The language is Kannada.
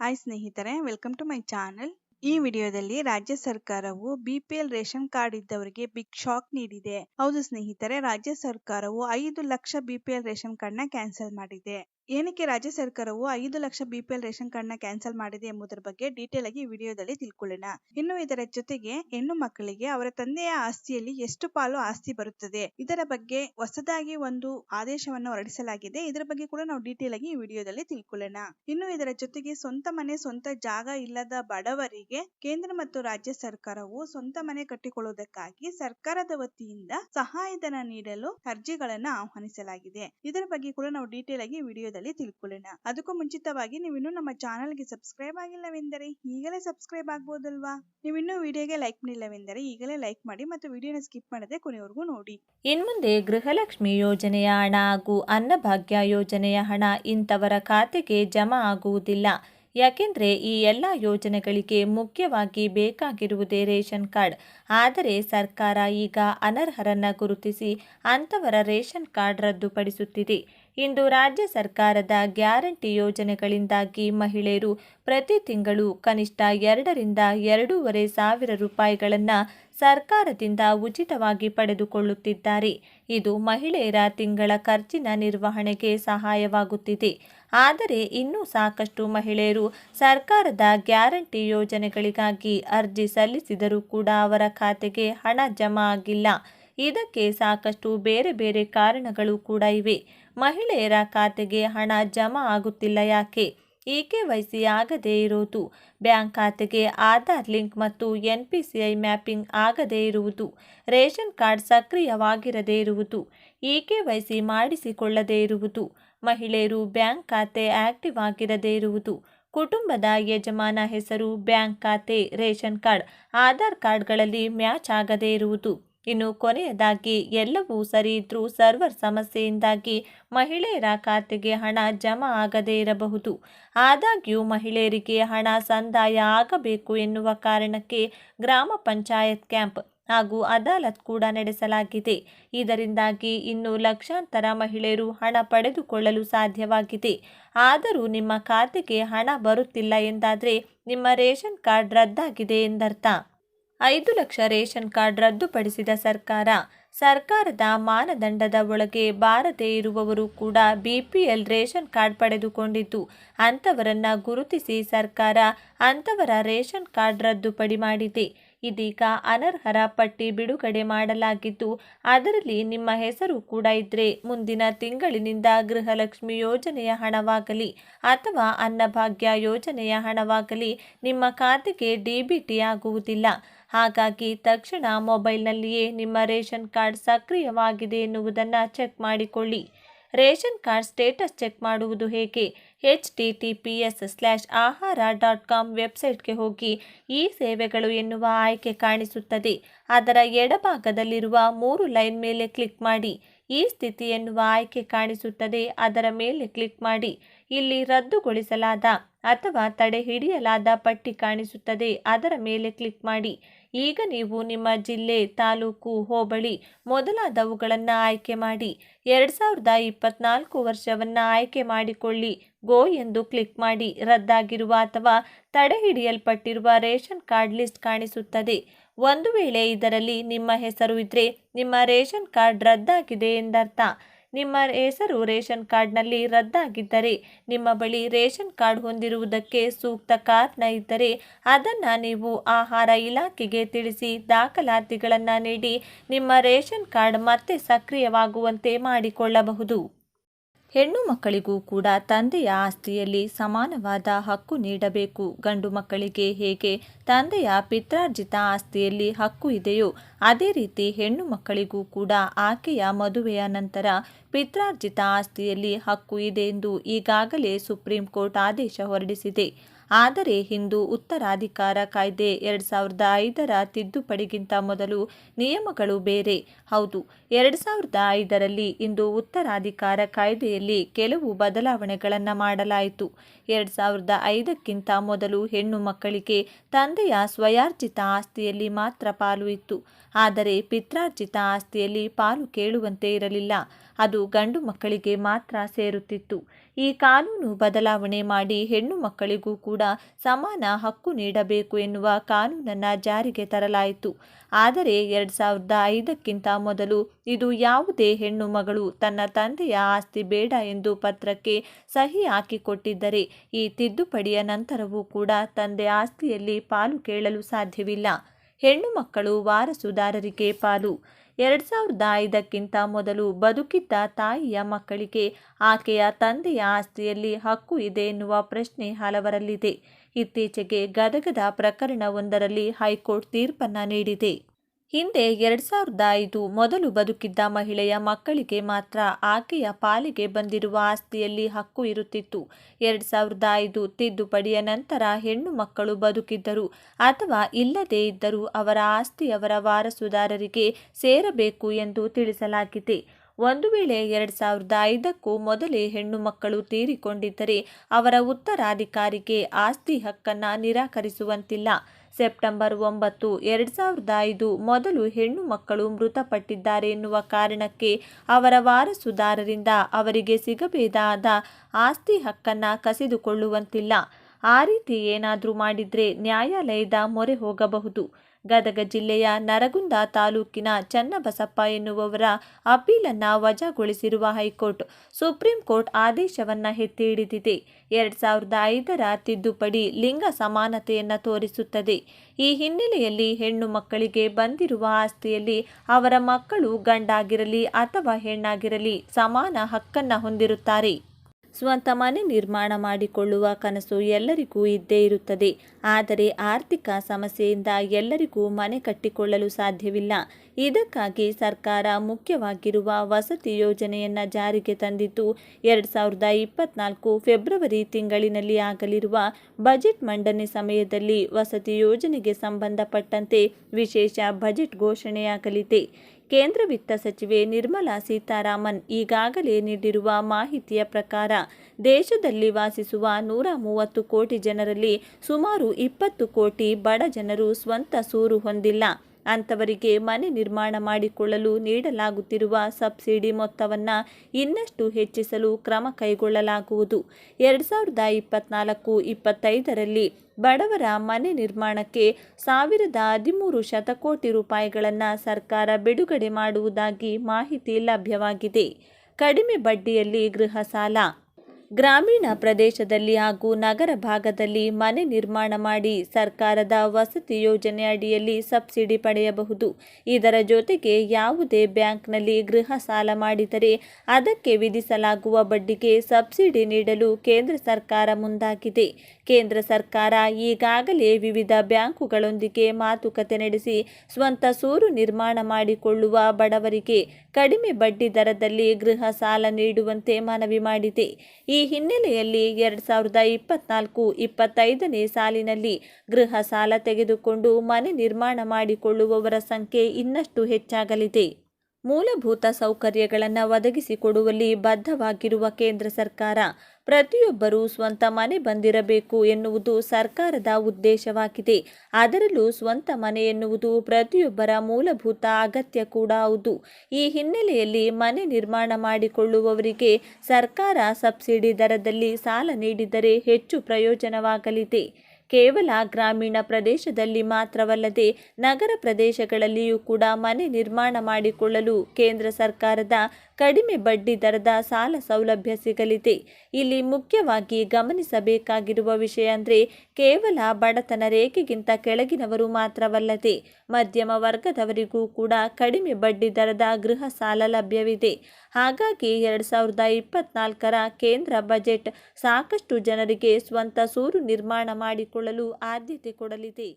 ಹಾಯ್ ಸ್ನೇಹಿತರೆ ವೆಲ್ಕಮ್ ಟು ಮೈ ಚಾನಲ್ ಈ ವಿಡಿಯೋದಲ್ಲಿ ರಾಜ್ಯ ಸರ್ಕಾರವು ಬಿಪಿಎಲ್ ರೇಷನ್ ಕಾರ್ಡ್ ಇದ್ದವರಿಗೆ ಬಿಗ್ ಶಾಕ್ ನೀಡಿದೆ. ಹೌದು ಸ್ನೇಹಿತರೆ, ರಾಜ್ಯ ಸರ್ಕಾರವು ಐದು ಲಕ್ಷ ಬಿಪಿಎಲ್ ರೇಷನ್ ಕಾರ್ಡ್ನ ಕ್ಯಾನ್ಸಲ್ ಮಾಡಿದೆ. ಏನಕ್ಕೆ ರಾಜ್ಯ ಸರ್ಕಾರವು ಐದು ಲಕ್ಷ ಬಿಪಿಎಲ್ ರೇಷನ್ ಕಾರ್ಡ್ನ ಕ್ಯಾನ್ಸಲ್ ಮಾಡಿದೆ ಎಂಬುದರ ಬಗ್ಗೆ ಡೀಟೇಲ್ ಆಗಿ ವಿಡಿಯೋದಲ್ಲಿ ತಿಳ್ಕೊಳ್ಳೋಣ. ಇನ್ನು ಇದರ ಜೊತೆಗೆ ಹೆಣ್ಣು ಮಕ್ಕಳಿಗೆ ಅವರ ತಂದೆಯ ಆಸ್ತಿಯಲ್ಲಿ ಎಷ್ಟು ಪಾಲು ಆಸ್ತಿ ಬರುತ್ತದೆ? ಇದರ ಬಗ್ಗೆ ಹೊಸದಾಗಿ ಒಂದು ಆದೇಶವನ್ನು ಹೊರಡಿಸಲಾಗಿದೆ. ಇದರ ಬಗ್ಗೆ ಕೂಡ ನಾವು ಡೀಟೇಲ್ ಆಗಿ ವಿಡಿಯೋದಲ್ಲಿ ತಿಳ್ಕೊಳ್ಳೋಣ. ಇನ್ನು ಇದರ ಜೊತೆಗೆ ಸ್ವಂತ ಮನೆ, ಸ್ವಂತ ಜಾಗ ಇಲ್ಲದ ಬಡವರಿಗೆ ಕೇಂದ್ರ ಮತ್ತು ರಾಜ್ಯ ಸರ್ಕಾರವು ಸ್ವಂತ ಮನೆ ಕಟ್ಟಿಕೊಳ್ಳುವುದಕ್ಕಾಗಿ ಸರ್ಕಾರದ ವತಿಯಿಂದ ಸಹಾಯಧನ ನೀಡಲು ಅರ್ಜಿಗಳನ್ನು ಆಹ್ವಾನಿಸಲಾಗಿದೆ. ಇದರ ಬಗ್ಗೆ ಕೂಡ ನಾವು ಡೀಟೇಲ್ ಆಗಿ ಈ ವಿಡಿಯೋದಲ್ಲಿ ತಿಳ್ಕೊಳ್ಳೋಣ. ಅದಕ್ಕೂ ಮುಂಚಿತವಾಗಿ ನೀವು ಇನ್ನೂ ನಮ್ಮ ಚಾನಲ್ಗೆ ಸಬ್ಸ್ಕ್ರೈಬ್ ಆಗಿಲ್ಲವೆಂದರೆ ಈಗಲೇ ಸಬ್ಸ್ಕ್ರೈಬ್ ಆಗ್ಬೋದಲ್ವಾ? ನೀವು ಇನ್ನೂ ವಿಡಿಯೋಗೆ ಲೈಕ್ ಮಾಡಿಲ್ಲವೆಂದರೆ ಈಗಲೇ ಲೈಕ್ ಮಾಡಿ ಮತ್ತು ವಿಡಿಯೋನ ಸ್ಕಿಪ್ ಮಾಡದೆ ಕೊನೆವರೆಗೂ ನೋಡಿ. ಇನ್ಮುಂದೆ ಗೃಹಲಕ್ಷ್ಮಿ ಯೋಜನೆಯ ಹಣ ಹಾಗೂ ಅನ್ನಭಾಗ್ಯ ಯೋಜನೆಯ ಹಣ ಇಂಥವರ ಖಾತೆಗೆ ಜಮಾ ಆಗುವುದಿಲ್ಲ. ಯಾಕೆಂದರೆ ಈ ಎಲ್ಲ ಯೋಜನೆಗಳಿಗೆ ಮುಖ್ಯವಾಗಿ ಬೇಕಾಗಿರುವುದೇ ರೇಷನ್ ಕಾರ್ಡ್. ಆದರೆ ಸರ್ಕಾರ ಈಗ ಅನರ್ಹರನ್ನು ಗುರುತಿಸಿ ಅಂಥವರ ರೇಷನ್ ಕಾರ್ಡ್ ರದ್ದುಪಡಿಸುತ್ತಿದೆ. ಇಂದು ರಾಜ್ಯ ಸರ್ಕಾರದ ಗ್ಯಾರಂಟಿ ಯೋಜನೆಗಳಿಂದಾಗಿ ಮಹಿಳೆಯರು ಪ್ರತಿ ತಿಂಗಳು ಕನಿಷ್ಠ ಎರಡರಿಂದ ಎರಡೂವರೆ ಸಾವಿರ ರೂಪಾಯಿಗಳನ್ನು ಸರ್ಕಾರದಿಂದ ಉಚಿತವಾಗಿ ಪಡೆದುಕೊಳ್ಳುತ್ತಿದ್ದಾರೆ. ಇದು ಮಹಿಳೆಯರ ತಿಂಗಳ ಖರ್ಚಿನ ನಿರ್ವಹಣೆಗೆ ಸಹಾಯವಾಗುತ್ತಿದೆ. ಆದರೆ ಇನ್ನೂ ಸಾಕಷ್ಟು ಮಹಿಳೆಯರು ಸರ್ಕಾರದ ಗ್ಯಾರಂಟಿ ಯೋಜನೆಗಳಿಗಾಗಿ ಅರ್ಜಿ ಸಲ್ಲಿಸಿದರೂ ಕೂಡ ಅವರ ಖಾತೆಗೆ ಹಣ ಜಮಾ ಆಗಿಲ್ಲ. ಇದಕ್ಕೆ ಸಾಕಷ್ಟು ಬೇರೆ ಬೇರೆ ಕಾರಣಗಳು ಕೂಡ ಇವೆ. ಮಹಿಳೆಯರ ಖಾತೆಗೆ ಹಣ ಜಮಾ ಆಗುತ್ತಿಲ್ಲ ಯಾಕೆ? ಇ ಕೆ ವೈ ಆಗದೇ ಇರುವುದು ಬ್ಯಾಂಕ್ ಖಾತೆಗೆ ಆಧಾರ್ ಲಿಂಕ್ ಮತ್ತು N P C I mapping ಆಗದೇ ಇರುವುದು, ರೇಷನ್ ಕಾರ್ಡ್ ಸಕ್ರಿಯವಾಗಿರದೇ ಇರುವುದು ಇ ಕೆ ವೈ ಮಾಡಿಸಿಕೊಳ್ಳದೇ ಇರುವುದು? ಮಹಿಳೆಯರು ಬ್ಯಾಂಕ್ ಖಾತೆ ಆಕ್ಟಿವ್ ಆಗಿರದೇ ಇರುವುದು, ಕುಟುಂಬದ ಯಜಮಾನ ಹೆಸರು ಬ್ಯಾಂಕ್ ಖಾತೆ, ರೇಷನ್ ಕಾರ್ಡ್, ಆಧಾರ್ ಕಾರ್ಡ್ಗಳಲ್ಲಿ ಮ್ಯಾಚ್ ಆಗದೇ ಇರುವುದು. ಇನ್ನು ಕೊನೆಯದಾಗಿ ಎಲ್ಲವೂ ಸರಿ ಇದ್ರೂ ಸರ್ವರ್ ಸಮಸ್ಯೆಯಿಂದಾಗಿ ಮಹಿಳೆಯರ ಖಾತೆಗೆ ಹಣ ಜಮಾ ಆಗದೇ ಇರಬಹುದು. ಆದಾಗ್ಯೂ ಮಹಿಳೆಯರಿಗೆ ಹಣ ಸಂದಾಯ ಆಗಬೇಕು ಎನ್ನುವ ಕಾರಣಕ್ಕೆ ಗ್ರಾಮ ಪಂಚಾಯತ್ ಕ್ಯಾಂಪ್ ಹಾಗೂ ಅದಾಲತ್ ಕೂಡ ನಡೆಸಲಾಗಿದೆ. ಇದರಿಂದಾಗಿ ಇನ್ನು ಲಕ್ಷಾಂತರ ಮಹಿಳೆಯರು ಹಣ ಪಡೆದುಕೊಳ್ಳಲು ಸಾಧ್ಯವಾಗಿದೆ. ಆದರೂ ನಿಮ್ಮ ಖಾತೆಗೆ ಹಣ ಬರುತ್ತಿಲ್ಲ ಎಂದಾದರೆ ನಿಮ್ಮ ರೇಷನ್ ಕಾರ್ಡ್ ರದ್ದಾಗಿದೆ ಎಂದರ್ಥ. ಐದು ಲಕ್ಷ ರೇಷನ್ ಕಾರ್ಡ್ ರದ್ದುಪಡಿಸಿದ ಸರ್ಕಾರ. ಸರ್ಕಾರದ ಮಾನದಂಡದ ಒಳಗೆ ಬಾರದೇ ಇರುವವರು ಕೂಡ ಬಿಪಿಎಲ್ ರೇಷನ್ ಕಾರ್ಡ್ ಪಡೆದುಕೊಂಡಿದ್ದು, ಅಂಥವರನ್ನು ಗುರುತಿಸಿ ಸರ್ಕಾರ ಅಂಥವರ ರೇಷನ್ ಕಾರ್ಡ್ ರದ್ದುಪಡಿ ಮಾಡಿದೆ. ಇದೀಗ ಅನರ್ಹರ ಪಟ್ಟಿ ಬಿಡುಗಡೆ ಮಾಡಲಾಗಿದ್ದು ಅದರಲ್ಲಿ ನಿಮ್ಮ ಹೆಸರು ಕೂಡ ಇದ್ದರೆ ಮುಂದಿನ ತಿಂಗಳಿನಿಂದ ಗೃಹಲಕ್ಷ್ಮಿ ಯೋಜನೆಯ ಹಣವಾಗಲಿ ಅಥವಾ ಅನ್ನಭಾಗ್ಯ ಯೋಜನೆಯ ಹಣವಾಗಲಿ ನಿಮ್ಮ ಖಾತೆಗೆ ಡಿಬಿಟಿ ಆಗುವುದಿಲ್ಲ. ಹಾಗಾಗಿ ತಕ್ಷಣ ಮೊಬೈಲ್ನಲ್ಲಿಯೇ ನಿಮ್ಮ ರೇಷನ್ ಕಾರ್ಡ್ ಸಕ್ರಿಯವಾಗಿದೆ ಎನ್ನುವುದನ್ನು ಚೆಕ್ ಮಾಡಿಕೊಳ್ಳಿ. ರೇಷನ್ ಕಾರ್ಡ್ ಸ್ಟೇಟಸ್ ಚೆಕ್ ಮಾಡುವುದು ಹೇಗೆ? H T T P S slash Ahara dot com ವೆಬ್ಸೈಟ್ಗೆ ಹೋಗಿ ಈ ಸೇವೆಗಳು ಎನ್ನುವ ಆಯ್ಕೆ ಕಾಣಿಸುತ್ತದೆ. ಅದರ ಎಡಭಾಗದಲ್ಲಿರುವ ಮೂರು ಲೈನ್ ಮೇಲೆ ಕ್ಲಿಕ್ ಮಾಡಿ. ಈ ಸ್ಥಿತಿ ಎನ್ನುವ ಆಯ್ಕೆ ಕಾಣಿಸುತ್ತದೆ. ಅದರ ಮೇಲೆ ಕ್ಲಿಕ್ ಮಾಡಿ. ಇಲ್ಲಿ ರದ್ದುಗೊಳಿಸಲಾದ ಅಥವಾ ತಡೆ ಹಿಡಿಯಲಾದ ಪಟ್ಟಿ ಕಾಣಿಸುತ್ತದೆ. ಅದರ ಮೇಲೆ ಕ್ಲಿಕ್ ಮಾಡಿ. ಈಗ ನೀವು ನಿಮ್ಮ ಜಿಲ್ಲೆ, ತಾಲೂಕು, ಹೋಬಳಿ ಮೊದಲಾದವುಗಳನ್ನು ಆಯ್ಕೆ ಮಾಡಿ. ಎರಡು ಸಾವಿರದ ಇಪ್ಪತ್ನಾಲ್ಕು ವರ್ಷವನ್ನು ಆಯ್ಕೆ ಮಾಡಿಕೊಳ್ಳಿ. ಗೋ ಎಂದು ಕ್ಲಿಕ್ ಮಾಡಿ. ರದ್ದಾಗಿರುವ ಅಥವಾ ತಡೆ ಹಿಡಿಯಲ್ಪಟ್ಟಿರುವ ರೇಷನ್ ಕಾರ್ಡ್ ಲಿಸ್ಟ್ ಕಾಣಿಸುತ್ತದೆ. ಒಂದು ವೇಳೆ ಇದರಲ್ಲಿ ನಿಮ್ಮ ಹೆಸರು ಇದ್ದರೆ ನಿಮ್ಮ ರೇಷನ್ ಕಾರ್ಡ್ ರದ್ದಾಗಿದೆ ಎಂದರ್ಥ. ನಿಮ್ಮ ಹೆಸರು ರೇಷನ್ ಕಾರ್ಡ್ನಲ್ಲಿ ರದ್ದಾಗಿದ್ದರೆ, ನಿಮ್ಮ ಬಳಿ ರೇಷನ್ ಕಾರ್ಡ್ ಹೊಂದಿರುವುದಕ್ಕೆ ಸೂಕ್ತ ಕಾರಣ ಇದ್ದರೆ, ಅದನ್ನು ನೀವು ಆಹಾರ ಇಲಾಖೆಗೆ ತಿಳಿಸಿ ದಾಖಲಾತಿಗಳನ್ನು ನೀಡಿ, ನಿಮ್ಮ ರೇಷನ್ ಕಾರ್ಡ್ ಮತ್ತೆ ಸಕ್ರಿಯವಾಗುವಂತೆ ಮಾಡಿಕೊಳ್ಳಬಹುದು. ಹೆಣ್ಣು ಮಕ್ಕಳಿಗೂ ಕೂಡ ತಂದೆಯ ಆಸ್ತಿಯಲ್ಲಿ ಸಮಾನವಾದ ಹಕ್ಕು ನೀಡಬೇಕು. ಗಂಡು ಮಕ್ಕಳಿಗೆ ಹೇಗೆ ತಂದೆಯ ಪಿತ್ರಾರ್ಜಿತ ಆಸ್ತಿಯಲ್ಲಿ ಹಕ್ಕು ಇದೆಯೋ ಅದೇ ರೀತಿ ಹೆಣ್ಣು ಮಕ್ಕಳಿಗೂ ಕೂಡ ಆಕೆಯ ಮದುವೆಯ ನಂತರ ಪಿತ್ರಾರ್ಜಿತ ಆಸ್ತಿಯಲ್ಲಿ ಹಕ್ಕು ಇದೆ ಎಂದು ಈಗಾಗಲೇ ಸುಪ್ರೀಂ ಕೋರ್ಟ್ ಆದೇಶ ಹೊರಡಿಸಿದೆ. ಆದರೆ ಹಿಂದೂ ಉತ್ತರಾಧಿಕಾರ ಕಾಯ್ದೆ ಎರಡು ಸಾವಿರದ ಐದರ ತಿದ್ದುಪಡಿಗಿಂತ ಮೊದಲು ನಿಯಮಗಳು ಬೇರೆ. ಹೌದು, ಎರಡು ಸಾವಿರದ ಐದರಲ್ಲಿ ಇಂದು ಉತ್ತರಾಧಿಕಾರ ಕಾಯ್ದೆಯಲ್ಲಿ ಕೆಲವು ಬದಲಾವಣೆಗಳನ್ನು ಮಾಡಲಾಯಿತು. ಎರಡು ಸಾವಿರದ ಐದಕ್ಕಿಂತ ಮೊದಲು ಹೆಣ್ಣು ಮಕ್ಕಳಿಗೆ ತಂದೆಯ ಸ್ವಯಾರ್ಜಿತ ಆಸ್ತಿಯಲ್ಲಿ ಮಾತ್ರ ಪಾಲು ಇತ್ತು. ಆದರೆ ಪಿತ್ರಾರ್ಜಿತ ಆಸ್ತಿಯಲ್ಲಿ ಪಾಲು ಕೇಳುವಂತೆ ಇರಲಿಲ್ಲ. ಅದು ಗಂಡು ಮಕ್ಕಳಿಗೆ ಮಾತ್ರ ಸೇರುತ್ತಿತ್ತು. ಈ ಕಾನೂನು ಬದಲಾವಣೆ ಮಾಡಿ ಹೆಣ್ಣು ಮಕ್ಕಳಿಗೂ ಕೂಡ ಸಮಾನ ಹಕ್ಕು ನೀಡಬೇಕು ಎನ್ನುವ ಕಾನೂನನ್ನು ಜಾರಿಗೆ ತರಲಾಯಿತು. ಆದರೆ ಎರಡು ಸಾವಿರದ ಐದಕ್ಕಿಂತ ಮೊದಲು ಇದು ಯಾವುದೇ ಹೆಣ್ಣು ಮಗಳು ತನ್ನ ತಂದೆಯ ಆಸ್ತಿ ಬೇಡ ಎಂದು ಪತ್ರಕ್ಕೆ ಸಹಿ ಹಾಕಿಕೊಟ್ಟಿದ್ದರೆ, ಈ ತಿದ್ದುಪಡಿಯ ನಂತರವೂ ಕೂಡ ತಂದೆ ಆಸ್ತಿಯಲ್ಲಿ ಪಾಲು ಕೇಳಲು ಸಾಧ್ಯವಿಲ್ಲ. ಹೆಣ್ಣು ಮಕ್ಕಳು ವಾರಸುದಾರರಿಗೆ ಪಾಲು. ಎರಡು ಸಾವಿರದ ಐದಕ್ಕಿಂತ ಮೊದಲು ಬದುಕಿದ್ದ ತಾಯಿಯ ಮಕ್ಕಳಿಗೆ ಆಕೆಯ ತಂದೆಯ ಆಸ್ತಿಯಲ್ಲಿ ಹಕ್ಕು ಇದೆ ಎನ್ನುವ ಪ್ರಶ್ನೆ ಹಲವರಲ್ಲಿದೆ. ಇತ್ತೀಚೆಗೆ ಗದಗದ ಪ್ರಕರಣವೊಂದರಲ್ಲಿ ಹೈಕೋರ್ಟ್ ತೀರ್ಪನ್ನು ನೀಡಿದೆ. ಹಿಂದೆ ಎರಡು ಸಾವಿರದ ಐದು ಮೊದಲು ಬದುಕಿದ್ದ ಮಹಿಳೆಯ ಮಕ್ಕಳಿಗೆ ಮಾತ್ರ ಆಕೆಯ ಪಾಲಿಗೆ ಬಂದಿರುವ ಆಸ್ತಿಯಲ್ಲಿ ಹಕ್ಕು ಇರುತ್ತಿತ್ತು. ಎರಡು ಸಾವಿರದ ಐದು ತಿದ್ದುಪಡಿಯ ನಂತರ ಹೆಣ್ಣು ಮಕ್ಕಳು ಬದುಕಿದ್ದರು. ಅಥವಾ ಇಲ್ಲದೇ ಇದ್ದರೂ ಅವರ ಆಸ್ತಿ ಅವರ ವಾರಸುದಾರರಿಗೆ ಸೇರಬೇಕು ಎಂದು ತಿಳಿಸಲಾಗಿದೆ. ಒಂದು ವೇಳೆ ಎರಡು ಸಾವಿರದ ಐದಕ್ಕೂ ಮೊದಲೇ ಹೆಣ್ಣು ಮಕ್ಕಳು ತೀರಿಕೊಂಡಿದ್ದರೆ ಅವರ ಉತ್ತರಾಧಿಕಾರಿಗೆ ಆಸ್ತಿ ಹಕ್ಕನ್ನು ನಿರಾಕರಿಸುವಂತಿಲ್ಲ. ಸೆಪ್ಟೆಂಬರ್ ಒಂಬತ್ತು, ಎರಡು ಸಾವಿರದ ಐದು ಮೊದಲು ಹೆಣ್ಣು ಮಕ್ಕಳು ಮೃತಪಟ್ಟಿದ್ದಾರೆ ಎನ್ನುವ ಕಾರಣಕ್ಕೆ ಅವರ ವಾರಸುದಾರರಿಂದ ಅವರಿಗೆ ಸಿಗಬೇಕಾದ ಆಸ್ತಿ ಹಕ್ಕನ್ನು ಕಸಿದುಕೊಳ್ಳುವಂತಿಲ್ಲ. ಆ ರೀತಿ ಏನಾದರೂ ಮಾಡಿದರೆ ನ್ಯಾಯಾಲಯದ ಮೊರೆ ಹೋಗಬಹುದು. ಗದಗ ಜಿಲ್ಲೆಯ ನರಗುಂದ ತಾಲೂಕಿನ ಚನ್ನಬಸಪ್ಪ ಎನ್ನುವವರ ಅಪೀಲನ್ನು ವಜಾಗೊಳಿಸಿರುವ ಹೈಕೋರ್ಟ್ ಸುಪ್ರೀಂ ಕೋರ್ಟ್ ಆದೇಶವನ್ನು ಎತ್ತಿ ಹಿಡಿದಿದೆ ಎರಡು ಸಾವಿರದ ಐದರ ತಿದ್ದುಪಡಿ ಲಿಂಗ ಸಮಾನತೆಯನ್ನು ತೋರಿಸುತ್ತದೆ. ಈ ಹಿನ್ನೆಲೆಯಲ್ಲಿ ಹೆಣ್ಣು ಮಕ್ಕಳಿಗೆ ಬಂದಿರುವ ಆಸ್ತಿಯಲ್ಲಿ ಅವರ ಮಕ್ಕಳು ಗಂಡಾಗಿರಲಿ ಅಥವಾ ಹೆಣ್ಣಾಗಿರಲಿ ಸಮಾನ ಹಕ್ಕನ್ನು ಹೊಂದಿರುತ್ತಾರೆ. ಸ್ವಂತ ಮನೆ ನಿರ್ಮಾಣ ಮಾಡಿಕೊಳ್ಳುವ ಕನಸು ಎಲ್ಲರಿಗೂ ಇದ್ದೇ ಇರುತ್ತದೆ. ಆದರೆ ಆರ್ಥಿಕ ಸಮಸ್ಯೆಯಿಂದ ಎಲ್ಲರಿಗೂ ಮನೆ ಕಟ್ಟಿಕೊಳ್ಳಲು ಸಾಧ್ಯವಿಲ್ಲ. ಇದಕ್ಕಾಗಿ ಸರ್ಕಾರ ಮುಖ್ಯವಾಗಿರುವ ವಸತಿ ಯೋಜನೆಯನ್ನು ಜಾರಿಗೆ ತಂದಿದ್ದು, ಎರಡು ಸಾವಿರದ ಇಪ್ಪತ್ನಾಲ್ಕು ಫೆಬ್ರವರಿ ತಿಂಗಳಿನಲ್ಲಿ ಆಗಲಿರುವ ಬಜೆಟ್ ಮಂಡನೆ ಸಮಯದಲ್ಲಿ ವಸತಿ ಯೋಜನೆಗೆ ಸಂಬಂಧಪಟ್ಟಂತೆ ವಿಶೇಷ ಬಜೆಟ್ ಘೋಷಣೆಯಾಗಲಿದೆ. ಕೇಂದ್ರ ವಿತ್ತ ಸಚಿವೆ ನಿರ್ಮಲಾ ಸೀತಾರಾಮನ್ ಈಗಾಗಲೇ ನೀಡಿರುವ ಮಾಹಿತಿಯ ಪ್ರಕಾರ ದೇಶದಲ್ಲಿ ವಾಸಿಸುವ ನೂರ ಮೂವತ್ತು ಕೋಟಿ ಜನರಲ್ಲಿ ಸುಮಾರು ಇಪ್ಪತ್ತು ಕೋಟಿ ಬಡ ಜನರು ಸ್ವಂತ ಸೂರು ಹೊಂದಿಲ್ಲ. ಅಂಥವರಿಗೆ ಮನೆ ನಿರ್ಮಾಣ ಮಾಡಿಕೊಳ್ಳಲು ನೀಡಲಾಗುತ್ತಿರುವ ಸಬ್ಸಿಡಿ ಮೊತ್ತವನ್ನು ಇನ್ನಷ್ಟು ಹೆಚ್ಚಿಸಲು ಕ್ರಮ ಕೈಗೊಳ್ಳಲಾಗುವುದು. ಎರಡು ಸಾವಿರದ ಇಪ್ಪತ್ನಾಲ್ಕು ಇಪ್ಪತ್ತೈದರಲ್ಲಿ ಬಡವರ ಮನೆ ನಿರ್ಮಾಣಕ್ಕೆ ಸಾವಿರದ ಹದಿಮೂರು ಶತಕೋಟಿ ರೂಪಾಯಿಗಳನ್ನು ಸರ್ಕಾರ ಬಿಡುಗಡೆ ಮಾಡುವುದಾಗಿ ಮಾಹಿತಿ ಲಭ್ಯವಾಗಿದೆ. ಕಡಿಮೆ ಬಡ್ಡಿಯಲ್ಲಿ ಗೃಹ ಸಾಲ ಗ್ರಾಮೀಣ ಪ್ರದೇಶದಲ್ಲಿ ಹಾಗೂ ನಗರ ಭಾಗದಲ್ಲಿ ಮನೆ ನಿರ್ಮಾಣ ಮಾಡಿ ಸರ್ಕಾರದ ವಸತಿ ಯೋಜನೆ ಅಡಿಯಲ್ಲಿ ಸಬ್ಸಿಡಿ ಪಡೆಯಬಹುದು. ಇದರ ಜೊತೆಗೆ ಯಾವುದೇ ಬ್ಯಾಂಕ್ನಲ್ಲಿ ಗೃಹ ಸಾಲ ಮಾಡಿದರೆ ಅದಕ್ಕೆ ವಿಧಿಸಲಾಗುವ ಬಡ್ಡಿಗೆ ಸಬ್ಸಿಡಿ ನೀಡಲು ಕೇಂದ್ರ ಸರ್ಕಾರ ಮುಂದಾಗಿದೆ. ಕೇಂದ್ರ ಸರ್ಕಾರ ಈಗಾಗಲೇ ವಿವಿಧ ಬ್ಯಾಂಕುಗಳೊಂದಿಗೆ ಮಾತುಕತೆ ನಡೆಸಿ ಸ್ವಂತ ಸೂರು ನಿರ್ಮಾಣ ಮಾಡಿಕೊಳ್ಳುವ ಬಡವರಿಗೆ ಕಡಿಮೆ ಬಡ್ಡಿ ದರದಲ್ಲಿ ಗೃಹ ಸಾಲ ನೀಡುವಂತೆ ಮನವಿ ಮಾಡಿದೆ. ಈ ಹಿನ್ನೆಲೆಯಲ್ಲಿ ಎರಡು ಸಾವಿರದ ಇಪ್ಪತ್ನಾಲ್ಕು ಇಪ್ಪತ್ತೈದನೇ ಸಾಲಿನಲ್ಲಿ ಗೃಹ ಸಾಲ ತೆಗೆದುಕೊಂಡು ಮನೆ ನಿರ್ಮಾಣ ಮಾಡಿಕೊಳ್ಳುವವರ ಸಂಖ್ಯೆ ಇನ್ನಷ್ಟು ಹೆಚ್ಚಾಗಲಿದೆ. ಮೂಲಭೂತ ಸೌಕರ್ಯಗಳನ್ನು ಒದಗಿಸಿಕೊಡುವಲ್ಲಿ ಬದ್ಧವಾಗಿರುವ ಕೇಂದ್ರ ಸರ್ಕಾರ, ಪ್ರತಿಯೊಬ್ಬರೂ ಸ್ವಂತ ಮನೆ ಬಂದಿರಬೇಕು ಎನ್ನುವುದು ಸರ್ಕಾರದ ಉದ್ದೇಶವಾಗಿದೆ. ಅದರಲ್ಲೂ ಸ್ವಂತ ಮನೆ ಎನ್ನುವುದು ಪ್ರತಿಯೊಬ್ಬರ ಮೂಲಭೂತ ಅಗತ್ಯ ಕೂಡ ಹೌದು. ಈ ಹಿನ್ನೆಲೆಯಲ್ಲಿ ಮನೆ ನಿರ್ಮಾಣ ಮಾಡಿಕೊಳ್ಳುವವರಿಗೆ ಸರ್ಕಾರ ಸಬ್ಸಿಡಿ ದರದಲ್ಲಿ ಸಾಲ ನೀಡಿದರೆ ಹೆಚ್ಚು ಪ್ರಯೋಜನವಾಗಲಿದೆ. ಕೇವಲ ಗ್ರಾಮೀಣ ಪ್ರದೇಶದಲ್ಲಿ ಮಾತ್ರವಲ್ಲದೆ ನಗರ ಪ್ರದೇಶಗಳಲ್ಲಿಯೂ ಕೂಡ ಮನೆ ನಿರ್ಮಾಣ ಮಾಡಿಕೊಳ್ಳಲು ಕೇಂದ್ರ ಸರ್ಕಾರದ ಕಡಿಮೆ ಬಡ್ಡಿ ದರದ ಸಾಲ ಸೌಲಭ್ಯ ಸಿಗಲಿದೆ. ಇಲ್ಲಿ ಮುಖ್ಯವಾಗಿ ಗಮನಿಸಬೇಕಾಗಿರುವ ವಿಷಯ ಅಂದರೆ ಕೇವಲ ಬಡತನ ರೇಖೆಗಿಂತ ಕೆಳಗಿನವರು ಮಾತ್ರವಲ್ಲದೆ ಮಧ್ಯಮ ವರ್ಗದವರಿಗೂ ಕೂಡ ಕಡಿಮೆ ಬಡ್ಡಿ ದರದ ಗೃಹ ಸಾಲ ಲಭ್ಯವಿದೆ. ಹಾಗಾಗಿ ಎರಡು ಸಾವಿರದ ಇಪ್ಪತ್ನಾಲ್ಕರ ಕೇಂದ್ರ ಬಜೆಟ್ ಸಾಕಷ್ಟು ಜನರಿಗೆ ಸ್ವಂತ ಸೂರು ನಿರ್ಮಾಣ ಮಾಡಿಕೊಳ್ಳಲು ಆದ್ಯತೆ ಕೊಡಲಿದೆ.